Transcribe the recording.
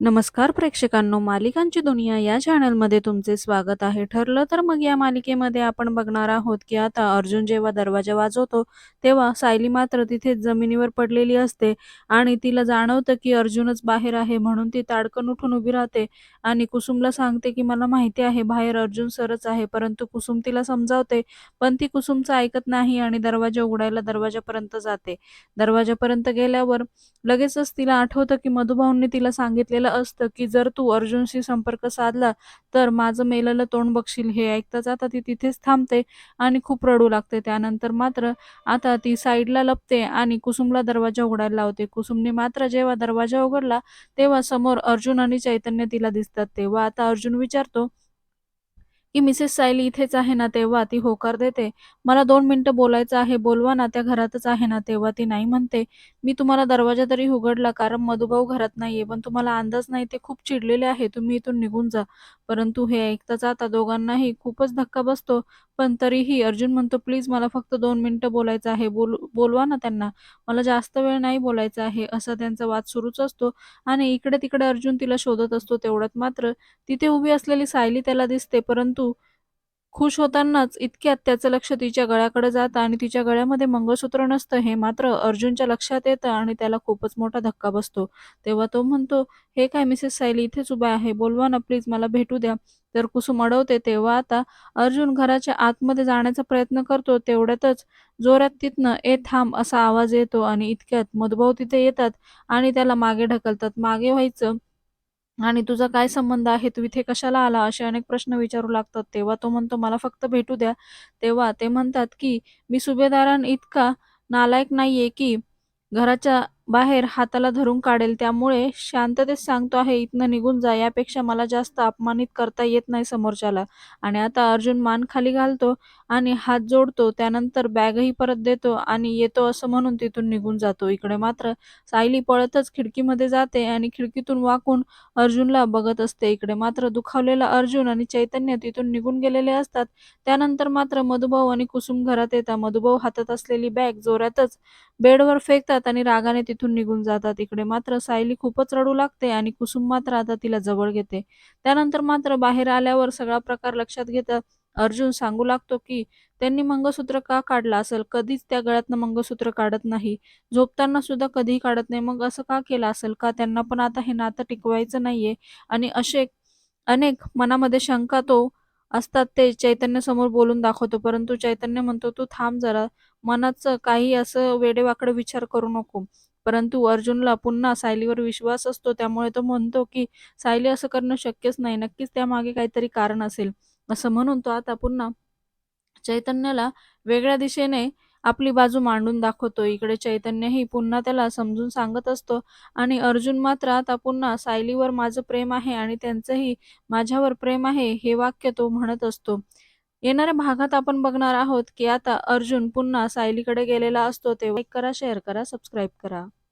नमस्कार प्रेक्षकांनो, मालिकांची दुनिया या चॅनलमध्ये तुमचे स्वागत आहे. ठरलं तर मग या मालिकेमध्ये आपण बघणार आहोत, की आता अर्जुन जेव्हा दरवाजा वाजवतो, तेव्हा सायली मात्र तिथेच जमिनीवर पडलेली असते आणि तिला जाणवतं, की अर्जुनच बाहेर आहे. म्हणून ती ताडकन उठून उभी राहते आणि कुसुमला सांगते, की मला माहिती आहे बाहेर अर्जुन सरच आहे. परंतु कुसुम तिला समजावते, पण ती कुसुमचं ऐकत नाही आणि दरवाजा उघडायला दरवाजापर्यंत जाते. दरवाजापर्यंत गेल्यावर लगेचच तिला आठवतं, की मधुभाऊंनी तिला सांगितलेलं असतं, की जर तू अर्जुनशी संपर्क साधला, तर माझं मेलेलं तोंड बघशील. हे ऐकताच आता ती तिथेच थांबते आणि खूप रडू लागते. त्यानंतर मात्र आता ती साईडला लपते आणि कुसुमला दरवाजा उघडायला लावते. कुसुमने मात्र जेव्हा दरवाजा उघडला, तेव्हा समोर अर्जुन आणि चैतन्य तिला दिसतात. तेव्हा आता अर्जुन विचारतो, की मिसेस सायली इथेच आहे ना? तेव्हा ती होकार देते. मला दोन मिनिटं बोलायचं आहे. बोलवा ना, त्या घरातच आहे ना? तेव्हा ती नाही म्हणते. मी तुम्हाला दरवाजा तरी उघडला कारण मधुभाऊ घरात नाहीये. पण तुम्हाला अंदाज नाही ते खूप चिडलेले आहे. तुम्ही इथून निघून जा. परंतु हे ऐकताच आता दोघांनाही खूपच धक्का बसतो. पण तरीही अर्जुन म्हणतो, प्लीज मला फक्त दोन मिनिटं बोलायचं आहे. बोल बोलवा ना त्यांना. मला जास्त वेळ नाही बोलायचं आहे. असा त्यांचा वाद सुरूच असतो आणि इकडे-तिकडे अर्जुन तिला शोधत असतो. तेवढ्यात मात्र तिथे उभी असलेली सायली त्याला दिसते. परंतु खुश होतानाच इतक्यात त्याचं लक्ष तिच्या गळ्याकडे जातं आणि तिच्या गळ्यामध्ये मंगळसूत्र नसतं हे मात्र अर्जुनच्या लक्षात येतं आणि त्याला खूपच मोठा धक्का बसतो. तेव्हा तो म्हणतो, "हे काय मिसेस सायली इथेच उभा आहे. बोलवा ना प्लीज मला भेटू द्या." तर कुसुम अडवते. तेव्हा आता अर्जुन घराच्या आतमध्ये जाण्याचा प्रयत्न करतो. तेवढ्यातच जोरात तिथनं "ए थांब" असा आवाज येतो आणि इतक्यात मधुभाऊ तिथे येतात आणि त्याला मागे ढकलतात. मागे व्हायचं आणि तुझा काय संबंध आहे? तू इथे कशाला आला? असे अनेक प्रश्न विचारू लागतात. तेव्हा तो म्हणतो, "मला फक्त भेटू द्या." तेव्हा ते म्हणतात, की "मी सुभेदारांइतका नालायक नाहीये, की घराच्या बाहेर हाताला धरून काढेल. त्यामुळे शांततेत सांगतो आहे, इथनं निघून जा. यापेक्षा मला जास्त अपमानित करता येत नाही समोरच्याला." आणि आता अर्जुन मान खाली घालतो आणि हात जोडतो. त्यानंतर बॅगही परत देतो आणि येतो असं म्हणून तिथून निघून जातो. इकडे मात्र सायली पळतच खिडकीमध्ये जाते आणि खिडकीतून वाकून अर्जुनला बघत असते. इकडे मात्र दुखावलेला अर्जुन आणि चैतन्य तिथून निघून गेलेले असतात. त्यानंतर मात्र मधुभाऊ आणि कुसुम घरात येतात. मधुभाऊ हातात असलेली बॅग जोरातच बेडवर फेकतात आणि रागाने तिथून निघून जातात. इकडे मात्र सायली खूपच रडू लागते आणि कुसुम मात्र आता तिला जवळ घेते. त्यानंतर मात्र बाहेर आल्यावर सगळा प्रकार लक्षात घेता अर्जुन सांगू लागतो, की त्यांनी मंगळसूत्र का काढला असेल? कधीच त्या गळ्यातनं मंगळसूत्र काढत नाही. झोपताना सुद्धा कधीही काढत नाही. मग असं का केलं असेल? का त्यांना पण आता हे नातं टिकवायचं नाहीये? आणि असे अनेक मनामध्ये शंका तो असतात ते चैतन्यासमोर बोलून दाखवतो. परंतु चैतन्य म्हणतो, "तू थांब जरा. मनाचं काही असं वेडेवाकडे विचार करू नको." परंतु अर्जुनला पुन्हा सायलीवर विश्वास असतो. त्यामुळे तो म्हणतो, की सायली असं करणं शक्यच नाही. नक्कीच त्यामागे काहीतरी कारण असेल. असं म्हणून तो आता पुन्हा चैतन्याला वेगळ्या दिशेने आपली बाजू मांडून दाखवतो. इकडे चैतन्यही पुन्हा त्याला समजून सांगत असतो आणि अर्जुन मात्र आता पुन्हा सायलीवर माझं प्रेम आहे आणि त्यांचंही माझ्यावर प्रेम आहे, हे वाक्य तो म्हणत असतो. येणाऱ्या भागात आपण बघणार आहोत, की आता अर्जुन पुन्हा सायलीकडे गेलेला असतो. तेव्हा लाईक करा, शेअर करा, सबस्क्राईब करा.